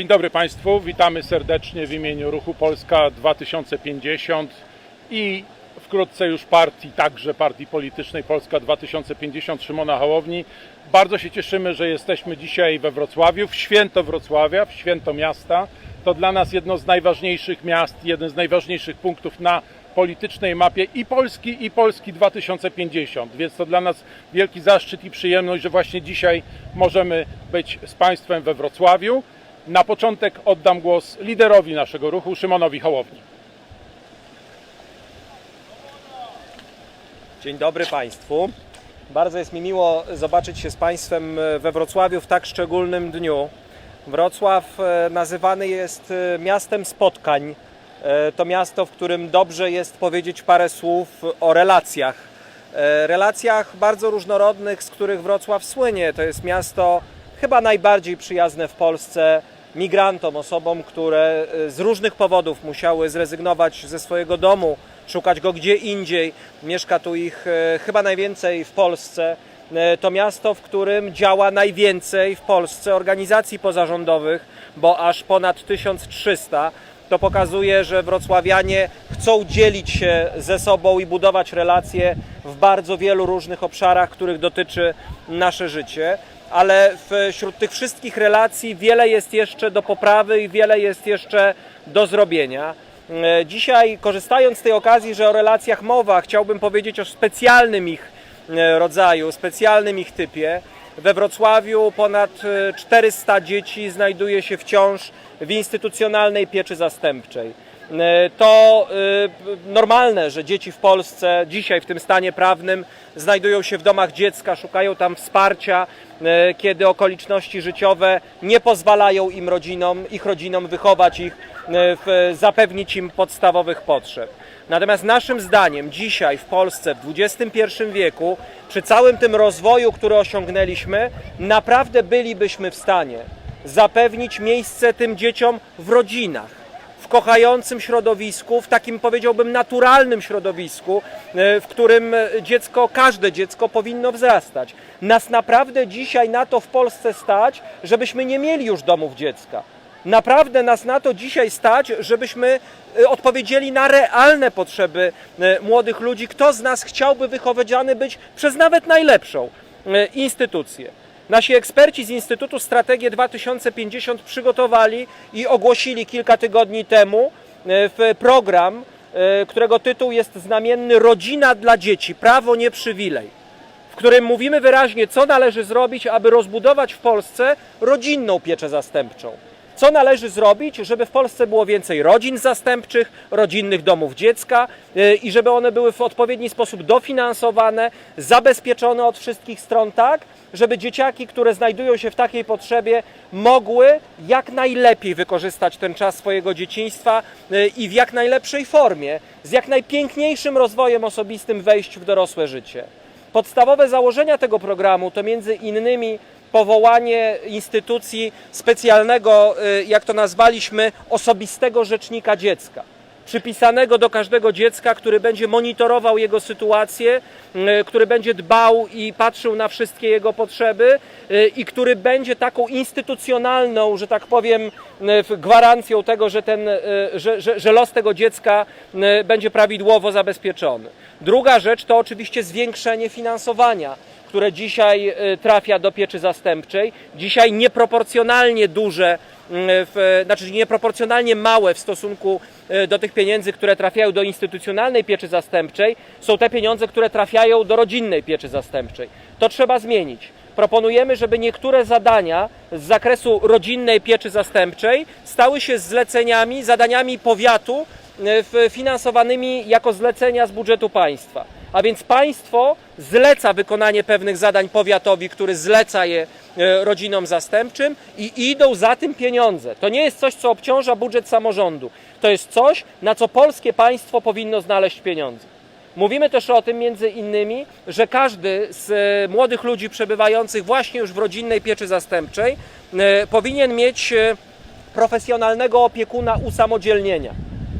Dzień dobry Państwu, witamy serdecznie w imieniu Ruchu Polska 2050 i wkrótce już partii, także partii politycznej Polska 2050 Szymona Hołowni. Bardzo się cieszymy, że jesteśmy dzisiaj we Wrocławiu, w święto Wrocławia, w święto miasta. To dla nas jedno z najważniejszych miast, jeden z najważniejszych punktów na politycznej mapie i Polski, i Polski 2050. Więc to dla nas wielki zaszczyt i przyjemność, że właśnie dzisiaj możemy być z Państwem we Wrocławiu. Na początek oddam głos liderowi naszego ruchu, Szymonowi Hołowni. Dzień dobry Państwu. Bardzo jest mi miło zobaczyć się z Państwem we Wrocławiu w tak szczególnym dniu. Wrocław e, nazywany jest e, miastem spotkań. E, To miasto, w którym dobrze jest powiedzieć parę słów o relacjach. E, Relacjach bardzo różnorodnych, z których Wrocław słynie. To jest miasto chyba najbardziej przyjazne w Polsce migrantom, osobom, które e, z różnych powodów musiały zrezygnować ze swojego domu, szukać go gdzie indziej. Mieszka tu ich e, chyba najwięcej w Polsce. E, To miasto, w którym działa najwięcej w Polsce organizacji pozarządowych, bo aż ponad 1300. To pokazuje, że wrocławianie chcą dzielić się ze sobą i budować relacje w bardzo wielu różnych obszarach, których dotyczy nasze życie. Ale wśród tych wszystkich relacji wiele jest jeszcze do poprawy i wiele jest jeszcze do zrobienia. E, Dzisiaj, korzystając z tej okazji, że o relacjach mowa, chciałbym powiedzieć o specjalnym ich e, rodzaju, specjalnym ich typie. We Wrocławiu ponad e, 400 dzieci znajduje się wciąż w instytucjonalnej pieczy zastępczej. E, To e, normalne, że dzieci w Polsce dzisiaj w tym stanie prawnym znajdują się w domach dziecka, szukają tam wsparcia, e, kiedy okoliczności życiowe nie pozwalają im rodzinom, ich rodzinom wychować ich, zapewnić im podstawowych potrzeb. Natomiast naszym zdaniem dzisiaj w Polsce w XXI wieku, przy całym tym rozwoju, który osiągnęliśmy, naprawdę bylibyśmy w stanie zapewnić miejsce tym dzieciom w rodzinach, kochającym środowisku, w takim powiedziałbym naturalnym środowisku, e, w którym dziecko, każde dziecko powinno wzrastać. Nas naprawdę dzisiaj na to w Polsce stać, żebyśmy nie mieli już domów dziecka. Naprawdę nas na to dzisiaj stać, żebyśmy e, odpowiedzieli na realne potrzeby e, młodych ludzi. Kto z nas chciałby wychowany być przez nawet najlepszą instytucję? Nasi eksperci z Instytutu Strategię 2050 przygotowali i ogłosili kilka tygodni temu e, w program, e, którego tytuł jest znamienny Rodzina dla dzieci prawo nie przywilej w którym mówimy wyraźnie, co należy zrobić, aby rozbudować w Polsce rodzinną pieczę zastępczą. Co należy zrobić, żeby w Polsce było więcej rodzin zastępczych, rodzinnych domów dziecka yy, i żeby one były w odpowiedni sposób dofinansowane, zabezpieczone od wszystkich stron, tak, żeby dzieciaki, które znajdują się w takiej potrzebie, mogły jak najlepiej wykorzystać ten czas swojego dzieciństwa yy, i w jak najlepszej formie, z jak najpiękniejszym rozwojem osobistym wejść w dorosłe życie. Podstawowe założenia tego programu to między innymi powołanie instytucji specjalnego, y, jak to nazwaliśmy, osobistego rzecznika dziecka. Przypisanego do każdego dziecka, który będzie monitorował jego sytuację, y, który będzie dbał i patrzył na wszystkie jego potrzeby y, i który będzie taką instytucjonalną, że tak powiem, gwarancją tego, że, ten, że, że, że los tego dziecka będzie prawidłowo zabezpieczony. Druga rzecz to oczywiście zwiększenie finansowania które dzisiaj y, trafia do pieczy zastępczej, dzisiaj nieproporcjonalnie duże, w, znaczy nieproporcjonalnie małe w stosunku y, do tych pieniędzy, które trafiają do instytucjonalnej pieczy zastępczej, są te pieniądze, które trafiają do rodzinnej pieczy zastępczej. To trzeba zmienić. Proponujemy, żeby niektóre zadania z zakresu rodzinnej pieczy zastępczej stały się zleceniami, zadaniami powiatu w- finansowanymi jako zlecenia z budżetu państwa. A więc państwo zleca wykonanie pewnych zadań powiatowi, który zleca je e, rodzinom zastępczym i idą za tym pieniądze. To nie jest coś, co obciąża budżet samorządu. To jest coś, na co polskie państwo powinno znaleźć pieniądze. Mówimy też o tym między innymi, że każdy z e, młodych ludzi przebywających właśnie już w rodzinnej pieczy zastępczej e, powinien mieć profesjonalnego opiekuna usamodzielnienia.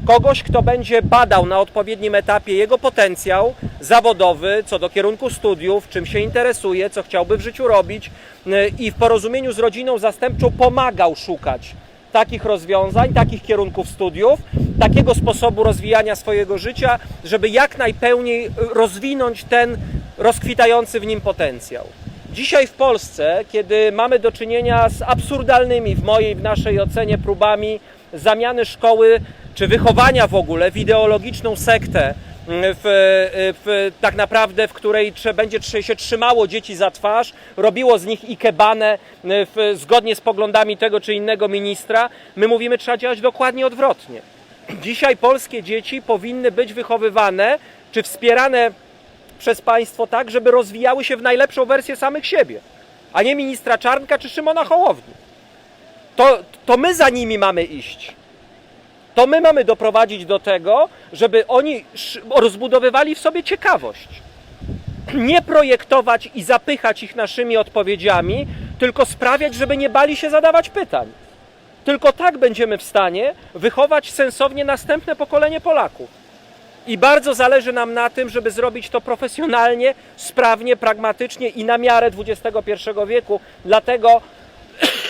Kogoś, kto będzie badał na odpowiednim etapie jego potencjał zawodowy, co do kierunku studiów, czym się interesuje, co chciałby w życiu robić y, i w porozumieniu z rodziną zastępczą pomagał szukać takich rozwiązań, takich kierunków studiów, takiego sposobu rozwijania swojego życia, żeby jak najpełniej rozwinąć ten rozkwitający w nim potencjał. Dzisiaj w Polsce, kiedy mamy do czynienia z absurdalnymi, w mojej, w naszej ocenie, próbami zamiany szkoły czy wychowania w ogóle w ideologiczną sektę, w, w, tak naprawdę, w której będzie się trzymało dzieci za twarz, robiło z nich ikebanę w, zgodnie z poglądami tego czy innego ministra, my mówimy, trzeba działać dokładnie odwrotnie. Dzisiaj polskie dzieci powinny być wychowywane czy wspierane przez państwo tak, żeby rozwijały się w najlepszą wersję samych siebie, a nie ministra Czarnka czy Szymona Hołowni. To, to my za nimi mamy iść. To my mamy doprowadzić do tego, żeby oni rozbudowywali w sobie ciekawość. Nie projektować i zapychać ich naszymi odpowiedziami, tylko sprawiać, żeby nie bali się zadawać pytań. Tylko tak będziemy w stanie wychować sensownie następne pokolenie Polaków. I bardzo zależy nam na tym, żeby zrobić to profesjonalnie, sprawnie, pragmatycznie i na miarę XXI wieku. Dlatego,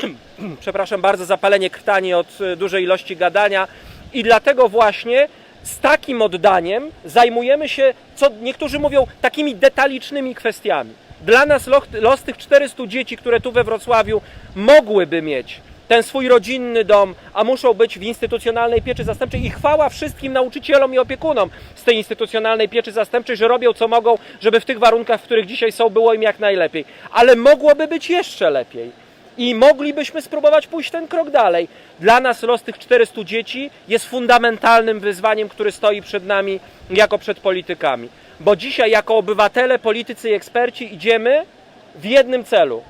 przepraszam bardzo, zapalenie krtani od e, dużej ilości gadania. I dlatego właśnie z takim oddaniem zajmujemy się, co niektórzy mówią, takimi detalicznymi kwestiami. Dla nas los, los tych 400 dzieci, które tu we Wrocławiu mogłyby mieć ten swój rodzinny dom, a muszą być w instytucjonalnej pieczy zastępczej. I chwała wszystkim nauczycielom i opiekunom z tej instytucjonalnej pieczy zastępczej, że robią co mogą, żeby w tych warunkach, w których dzisiaj są, było im jak najlepiej. Ale mogłoby być jeszcze lepiej. I moglibyśmy spróbować pójść ten krok dalej. Dla nas los tych 400 dzieci jest fundamentalnym wyzwaniem, który stoi przed nami jako przed politykami. Bo dzisiaj, jako obywatele, politycy i eksperci, idziemy w jednym celu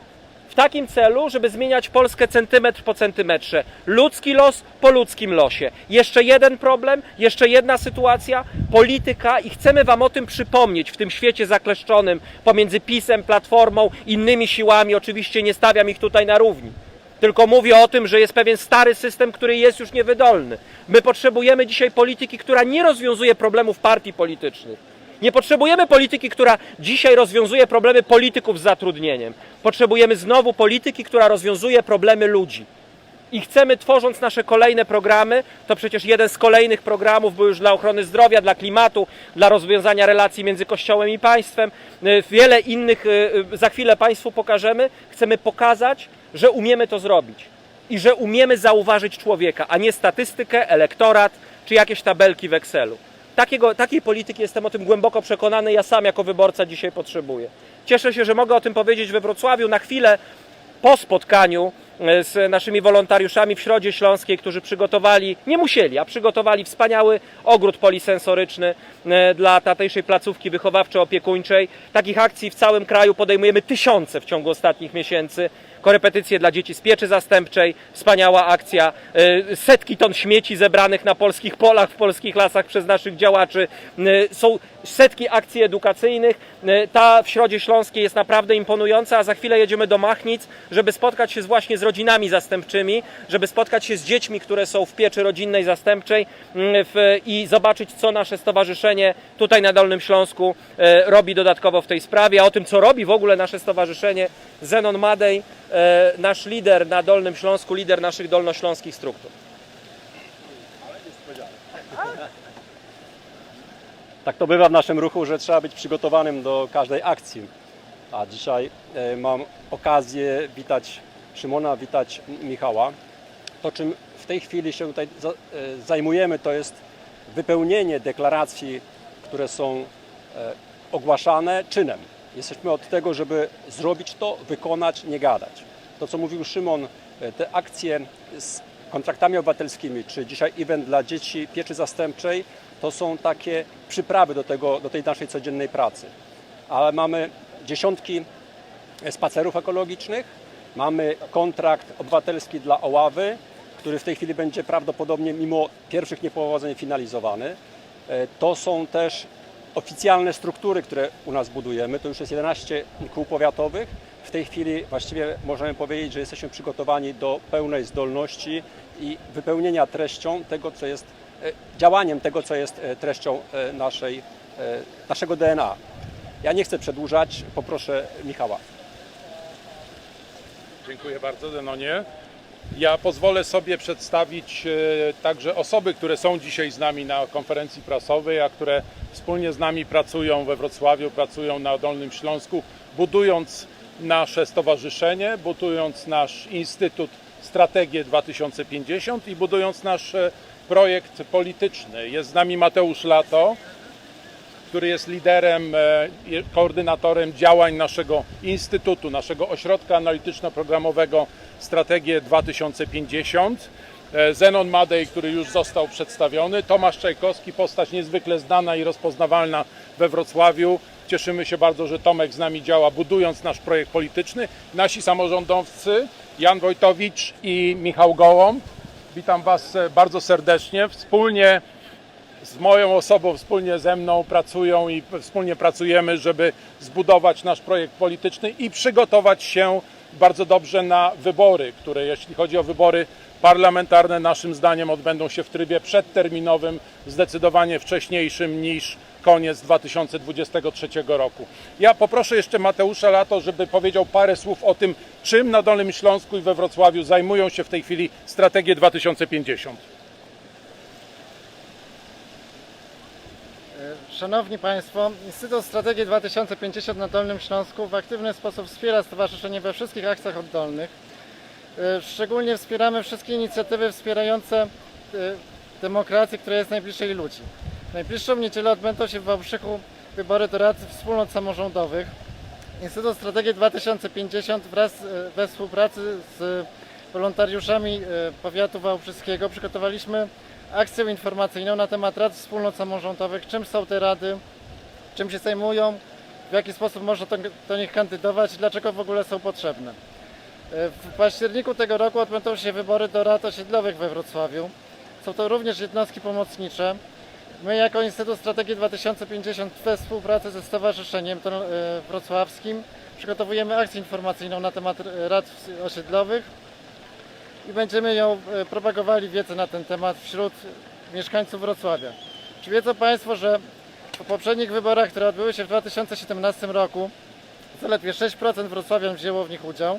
w takim celu, żeby zmieniać Polskę centymetr po centymetrze. Ludzki los po ludzkim losie. Jeszcze jeden problem, jeszcze jedna sytuacja, polityka i chcemy Wam o tym przypomnieć w tym świecie zakleszczonym pomiędzy PiSem, Platformą, innymi siłami. Oczywiście nie stawiam ich tutaj na równi. Tylko mówię o tym, że jest pewien stary system, który jest już niewydolny. My potrzebujemy dzisiaj polityki, która nie rozwiązuje problemów partii politycznych. Nie potrzebujemy polityki, która dzisiaj rozwiązuje problemy polityków z zatrudnieniem. Potrzebujemy znowu polityki, która rozwiązuje problemy ludzi. I chcemy, tworząc nasze kolejne programy, to przecież jeden z kolejnych programów był już dla ochrony zdrowia, dla klimatu, dla rozwiązania relacji między Kościołem i państwem. Y, Wiele innych y, y, za chwilę Państwu pokażemy. Chcemy pokazać, że umiemy to zrobić i że umiemy zauważyć człowieka, a nie statystykę, elektorat czy jakieś tabelki w Excelu. Takiego, takiej polityki jestem o tym głęboko przekonany, ja sam jako wyborca dzisiaj potrzebuję. Cieszę się, że mogę o tym powiedzieć we Wrocławiu na chwilę po spotkaniu e, z naszymi wolontariuszami w Środzie Śląskiej, którzy przygotowali, nie musieli, a przygotowali wspaniały ogród polisensoryczny e, dla tamtejszej placówki wychowawczo-opiekuńczej. Takich akcji w całym kraju podejmujemy tysiące w ciągu ostatnich miesięcy. Korepetycje dla dzieci z pieczy zastępczej, wspaniała akcja, e, setki ton śmieci zebranych na polskich polach, w polskich lasach przez naszych działaczy. E, Są setki akcji edukacyjnych. E, Ta w Środzie Śląskiej jest naprawdę imponująca, a za chwilę jedziemy do Machnic, żeby spotkać się właśnie z rodzinami zastępczymi, żeby spotkać się z dziećmi, które są w pieczy rodzinnej zastępczej i zobaczyć, co nasze stowarzyszenie tutaj na Dolnym Śląsku robi dodatkowo w tej sprawie, a o tym, co robi w ogóle nasze stowarzyszenie, Zenon Madej, nasz lider na Dolnym Śląsku, lider naszych dolnośląskich struktur. Tak to bywa w naszym ruchu, że trzeba być przygotowanym do każdej akcji. A dzisiaj e, mam okazję witać Szymona, witać Michała. To, czym w tej chwili się tutaj e, zajmujemy, to jest wypełnienie deklaracji, które są e, ogłaszane czynem. Jesteśmy od tego, żeby zrobić to, wykonać, nie gadać. To, co mówił Szymon, e, te akcje z kontraktami obywatelskimi, czy dzisiaj event dla dzieci pieczy zastępczej, to są takie przyprawy do, tego, do tej naszej codziennej pracy. Ale mamy dziesiątki spacerów ekologicznych, mamy kontrakt obywatelski dla Oławy, który w tej chwili będzie prawdopodobnie mimo pierwszych niepowodzeń finalizowany. E, To są też oficjalne struktury, które u nas budujemy. To już jest 11 kół powiatowych. W tej chwili właściwie możemy powiedzieć, że jesteśmy przygotowani do pełnej zdolności i wypełnienia treścią tego, co jest e, działaniem tego, co jest e, treścią e, naszej, naszego DNA. Ja nie chcę przedłużać, poproszę Michała. Dziękuję bardzo, Zenonie. Ja pozwolę sobie przedstawić e, także osoby, które są dzisiaj z nami na konferencji prasowej, a które wspólnie z nami pracują we Wrocławiu, pracują na Dolnym Śląsku, budując nasze stowarzyszenie, budując nasz Instytut Strategię 2050 i budując nasz e, projekt polityczny. Jest z nami Mateusz Lato, który jest liderem, e, koordynatorem działań naszego instytutu, naszego ośrodka analityczno-programowego Strategię 2050. E, Zenon Madej, który już został przedstawiony, Tomasz Czajkowski, postać niezwykle znana i rozpoznawalna we Wrocławiu. Cieszymy się bardzo, że Tomek z nami działa, budując nasz projekt polityczny. Nasi samorządowcy, Jan Wojtowicz i Michał Gołąb. Witam Was e, bardzo serdecznie. Wspólnie z moją osobą, wspólnie ze mną pracują i wspólnie pracujemy, żeby zbudować nasz projekt polityczny i przygotować się bardzo dobrze na wybory, które jeśli chodzi o wybory parlamentarne, naszym zdaniem odbędą się w trybie przedterminowym, zdecydowanie wcześniejszym niż koniec 2023 roku. Ja poproszę jeszcze Mateusza Lato, żeby powiedział parę słów o tym, czym na Dolnym Śląsku i we Wrocławiu zajmują się w tej chwili strategię 2050. Szanowni Państwo, Instytut Strategii 2050 na Dolnym Śląsku w aktywny sposób wspiera stowarzyszenie we wszystkich akcjach oddolnych. E, Szczególnie wspieramy wszystkie inicjatywy wspierające e, demokrację, która jest najbliższej ludzi. W najbliższą niedzielę odbędą się w Wałbrzychu wybory do rad wspólnot samorządowych. Instytut Strategii 2050 wraz e, we współpracy z wolontariuszami powiatu wałbrzyskiego przygotowaliśmy akcję informacyjną na temat rad wspólnot samorządowych, czym są te rady, czym się zajmują, w jaki sposób można do, do nich kandydować, dlaczego w ogóle są potrzebne. E, W październiku tego roku odbędą się wybory do rad osiedlowych we Wrocławiu. Są to również jednostki pomocnicze. My jako Instytut Strategii 2050 we współpracy ze Stowarzyszeniem e, Wrocławskim przygotowujemy akcję informacyjną na temat e, rad osiedlowych i będziemy ją e, propagowali wiedzę na ten temat wśród mieszkańców Wrocławia. Czy wiedzą Państwo, że po poprzednich wyborach, które odbyły się w 2017 roku, zaledwie 6% wrocławian wzięło w nich udział.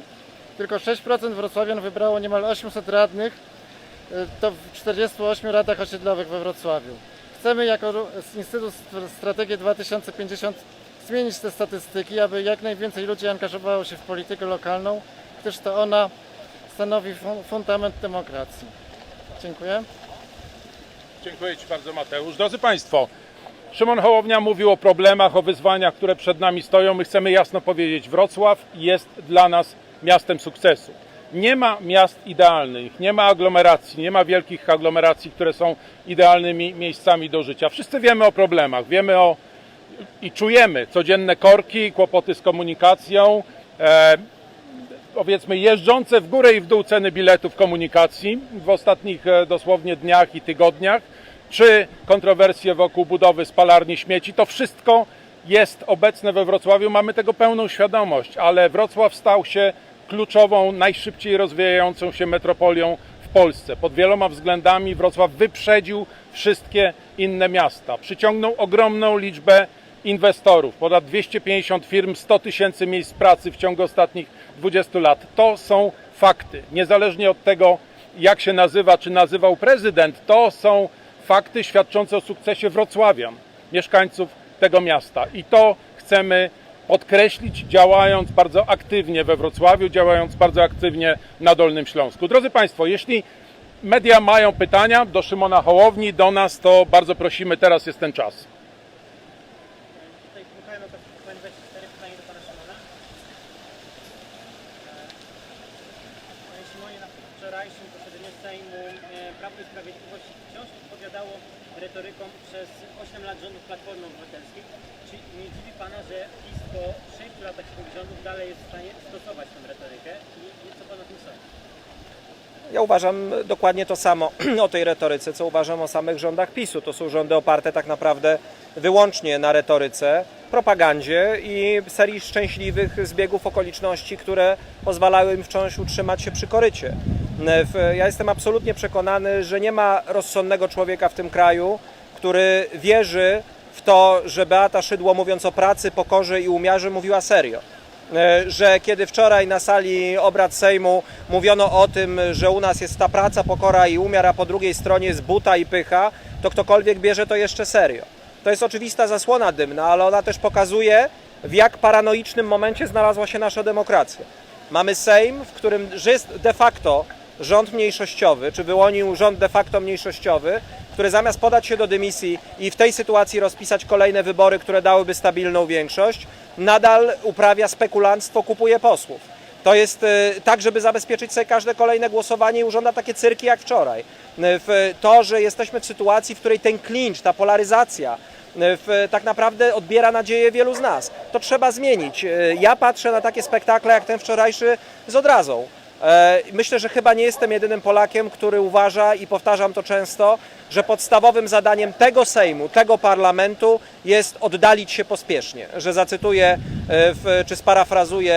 Tylko 6% wrocławian wybrało niemal 800 radnych, e, to w 48 radach osiedlowych we Wrocławiu. Chcemy jako Instytut St- Strategii 2050 zmienić te statystyki, aby jak najwięcej ludzi angażowało się w politykę lokalną, gdyż to ona stanowi fun- fundament demokracji. Dziękuję. Dziękuję Ci bardzo, Mateusz. Drodzy Państwo, Szymon Hołownia mówił o problemach, o wyzwaniach, które przed nami stoją. My chcemy jasno powiedzieć, Wrocław jest dla nas miastem sukcesu. Nie ma miast idealnych, nie ma aglomeracji, nie ma wielkich aglomeracji, które są idealnymi miejscami do życia. Wszyscy wiemy o problemach, wiemy o i czujemy codzienne korki, kłopoty z komunikacją, e, powiedzmy jeżdżące w górę i w dół ceny biletów komunikacji w ostatnich e, dosłownie dniach i tygodniach, czy kontrowersje wokół budowy spalarni śmieci, to wszystko jest obecne we Wrocławiu, mamy tego pełną świadomość, ale Wrocław stał się kluczową, najszybciej rozwijającą się metropolią w Polsce. Pod wieloma względami Wrocław wyprzedził wszystkie inne miasta. Przyciągnął ogromną liczbę inwestorów, ponad 250 firm, 100 tysięcy miejsc pracy w ciągu ostatnich 20 lat. To są fakty. Niezależnie od tego, jak się nazywa, czy nazywał prezydent, to są fakty świadczące o sukcesie wrocławian, mieszkańców tego miasta. I to chcemy podkreślić, działając bardzo aktywnie we Wrocławiu, działając bardzo aktywnie na Dolnym Śląsku. Drodzy Państwo, jeśli media mają pytania do Szymona Hołowni, do nas, to bardzo prosimy, teraz jest ten czas. To pytanie 24, pytanie do Pana Szymona. E, Panie Szymonie, na wczorajszym posiedzeniu Sejmu e, Prawo i Sprawiedliwość wciąż odpowiadało retoryką przez 8 lat rządów Platformy Obywatelskiej. Czy nie dziwi Pana, że PiS po 6 latach swoich rządów dalej jest w stanie stosować tę retorykę i co Pan o tym sądzi? Ja uważam dokładnie to samo o tej retoryce, co uważam o samych rządach PiSu. To są rządy oparte tak naprawdę wyłącznie na retoryce, propagandzie i serii szczęśliwych zbiegów okoliczności, które pozwalały im wciąż utrzymać się przy korycie. Ja jestem absolutnie przekonany, że nie ma rozsądnego człowieka w tym kraju, który wierzy w to, że Beata Szydło mówiąc o pracy, pokorze i umiarze mówiła serio. e, że kiedy wczoraj na sali obrad Sejmu mówiono o tym, że u nas jest ta praca, pokora i umiar, a po drugiej stronie jest buta i pycha, to ktokolwiek bierze to jeszcze serio. To jest oczywista zasłona dymna, ale ona też pokazuje, w jak paranoicznym momencie znalazła się nasza demokracja. Mamy Sejm, w którym jest de facto rząd mniejszościowy, czy wyłonił rząd de facto mniejszościowy, który zamiast podać się do dymisji i w tej sytuacji rozpisać kolejne wybory, które dałyby stabilną większość, nadal uprawia spekulanstwo, kupuje posłów. To jest e, tak, żeby zabezpieczyć sobie każde kolejne głosowanie i urządza takie cyrki jak wczoraj. W to, że jesteśmy w sytuacji, w której ten klincz, ta polaryzacja w, tak naprawdę odbiera nadzieję wielu z nas. To trzeba zmienić. E, Ja patrzę na takie spektakle jak ten wczorajszy z odrazą. E, Myślę, że chyba nie jestem jedynym Polakiem, który uważa i powtarzam to często, że podstawowym zadaniem tego Sejmu, tego parlamentu jest oddalić się pospiesznie. Że zacytuję e, czy sparafrazuję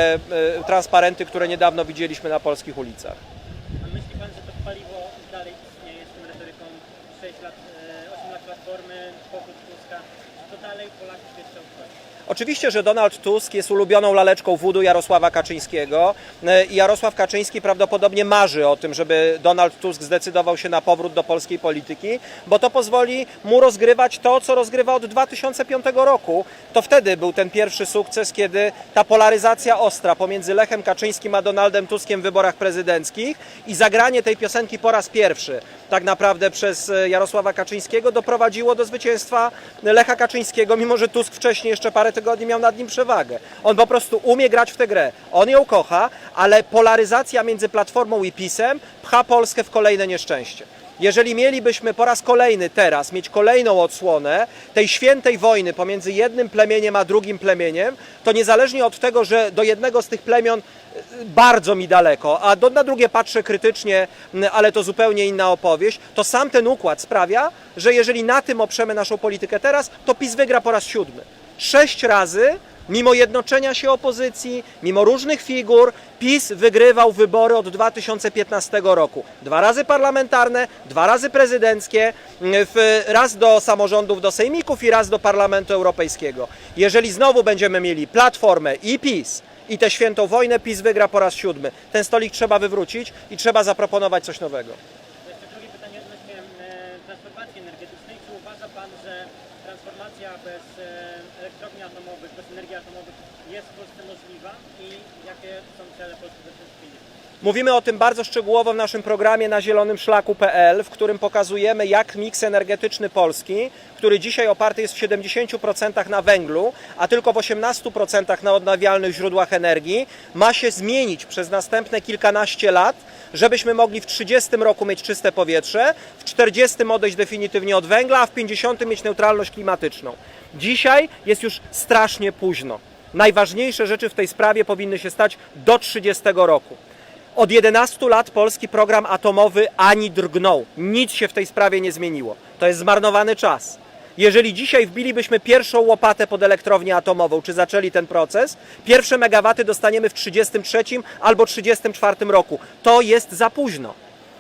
e, transparenty, które niedawno widzieliśmy na polskich ulicach. A myśli Pan, że to paliwo dalej istnieje z tą retoryką 6 lat, e, 8 lat Platformy, powrót Tuska, czy to dalej Polaków jeszcze? Oczywiście, że Donald Tusk jest ulubioną laleczką wudu Jarosława Kaczyńskiego e, i Jarosław Kaczyński prawdopodobnie marzy o tym, żeby Donald Tusk zdecydował się na powrót do polskiej polityki, bo to pozwoli mu rozgrywać to, co rozgrywa od 2005 roku. To wtedy był ten pierwszy sukces, kiedy ta polaryzacja ostra pomiędzy Lechem Kaczyńskim a Donaldem Tuskiem w wyborach prezydenckich i zagranie tej piosenki po raz pierwszy tak naprawdę przez e, Jarosława Kaczyńskiego doprowadziło do zwycięstwa Lecha Kaczyńskiego, mimo że Tusk wcześniej jeszcze parę tygodni miał nad nim przewagę. On po prostu umie grać w tę grę. On ją kocha, ale polaryzacja między Platformą i PiSem pcha Polskę w kolejne nieszczęście. Jeżeli mielibyśmy po raz kolejny teraz mieć kolejną odsłonę tej świętej wojny pomiędzy jednym plemieniem a drugim plemieniem, to niezależnie od tego, że do jednego z tych plemion bardzo mi daleko, a do, na drugie patrzę krytycznie, ale to zupełnie inna opowieść, to sam ten układ sprawia, że jeżeli na tym oprzemy naszą politykę teraz, to PiS wygra po raz siódmy. Sześć razy, mimo jednoczenia się opozycji, mimo różnych figur, PiS wygrywał wybory od 2015 roku. Dwa razy parlamentarne, dwa razy prezydenckie, raz do samorządów, do sejmików i raz do Parlamentu Europejskiego. Jeżeli znowu będziemy mieli Platformę i PiS, i tę świętą wojnę PiS wygra po raz siódmy. Ten stolik trzeba wywrócić i trzeba zaproponować coś nowego. To jeszcze drugie pytanie odnośnie e, transformacji energetycznej. Czy uważa Pan, że transformacja bez e, elektrowni atomowych, bez energii atomowych jest w Polsce możliwa i jakie są cele Polski 2050? Mówimy o tym bardzo szczegółowo w naszym programie na zielonym-szlaku.pl, w którym pokazujemy, jak miks energetyczny Polski, który dzisiaj oparty jest w 70% na węglu, a tylko w 18% na odnawialnych źródłach energii, ma się zmienić przez następne kilkanaście lat, żebyśmy mogli w 30 roku mieć czyste powietrze, w 40 odejść definitywnie od węgla, a w 50 mieć neutralność klimatyczną. Dzisiaj jest już strasznie późno. Najważniejsze rzeczy w tej sprawie powinny się stać do 30 roku. Od 11 lat polski program atomowy ani drgnął. Nic się w tej sprawie nie zmieniło. To jest zmarnowany czas. Jeżeli dzisiaj wbilibyśmy pierwszą łopatę pod elektrownię atomową, czy zaczęli ten proces, pierwsze megawaty dostaniemy w 33 albo 34 roku. To jest za późno.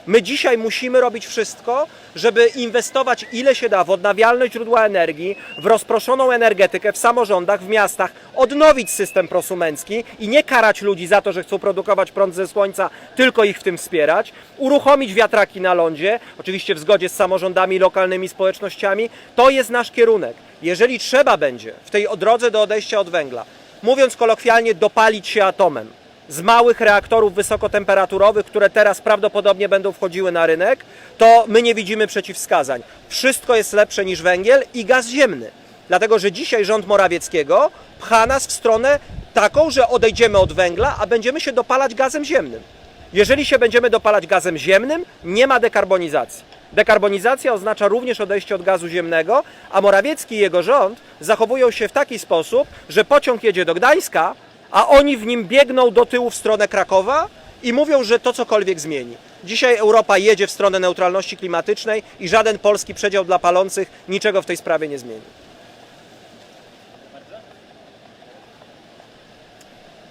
My dzisiaj musimy robić wszystko, żeby inwestować ile się da w odnawialne źródła energii, w rozproszoną energetykę w samorządach, w miastach, odnowić system prosumencki i nie karać ludzi za to, że chcą produkować prąd ze słońca, tylko ich w tym wspierać, uruchomić wiatraki na lądzie, oczywiście w zgodzie z samorządami, lokalnymi społecznościami. To jest nasz kierunek. Jeżeli trzeba będzie w tej drodze do odejścia od węgla, mówiąc kolokwialnie, dopalić się atomem, z małych reaktorów wysokotemperaturowych, które teraz prawdopodobnie będą wchodziły na rynek, to my nie widzimy przeciwwskazań. Wszystko jest lepsze niż węgiel i gaz ziemny. Dlatego, że dzisiaj rząd Morawieckiego pcha nas w stronę taką, że odejdziemy od węgla, a będziemy się dopalać gazem ziemnym. Jeżeli się będziemy dopalać gazem ziemnym, nie ma dekarbonizacji. Dekarbonizacja oznacza również odejście od gazu ziemnego, a Morawiecki i jego rząd zachowują się w taki sposób, że pociąg jedzie do Gdańska, a oni w nim biegną do tyłu w stronę Krakowa i mówią, że to cokolwiek zmieni. Dzisiaj Europa jedzie w stronę neutralności klimatycznej i żaden polski przedział dla palących niczego w tej sprawie nie zmieni.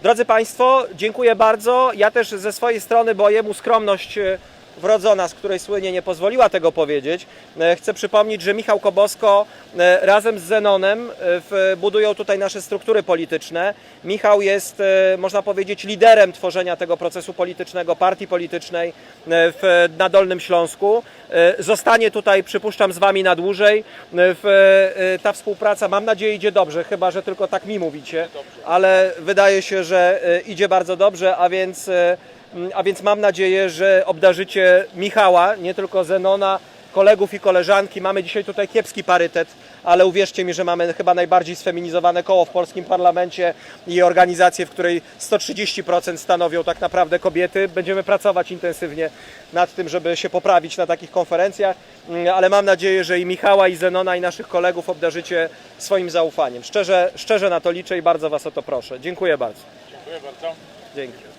Drodzy Państwo, dziękuję bardzo. Ja też ze swojej strony, bo jemu skromność e, wrodzona, z której słynie, nie pozwoliła tego powiedzieć. E, Chcę przypomnieć, że Michał Kobosko e, razem z Zenonem e, budują tutaj nasze struktury polityczne. Michał jest, można powiedzieć, liderem tworzenia tego procesu politycznego, partii politycznej w, na Dolnym Śląsku. Zostanie tutaj, przypuszczam, z Wami na dłużej. Ta współpraca, mam nadzieję, idzie dobrze, chyba że tylko tak mi mówicie, ale wydaje się, że idzie bardzo dobrze, a więc, a więc mam nadzieję, że obdarzycie Michała, nie tylko Zenona, kolegów i koleżanki. Mamy dzisiaj tutaj kiepski parytet, ale uwierzcie mi, że mamy chyba najbardziej sfeminizowane koło w polskim parlamencie i organizację, w której 130% stanowią tak naprawdę kobiety. Będziemy pracować intensywnie nad tym, żeby się poprawić na takich konferencjach, Mm, ale mam nadzieję, że i Michała, i Zenona, i naszych kolegów obdarzycie swoim zaufaniem. Szczerze, szczerze na to liczę i bardzo Was o to proszę. Dziękuję bardzo. Dziękuję bardzo. Dzięki.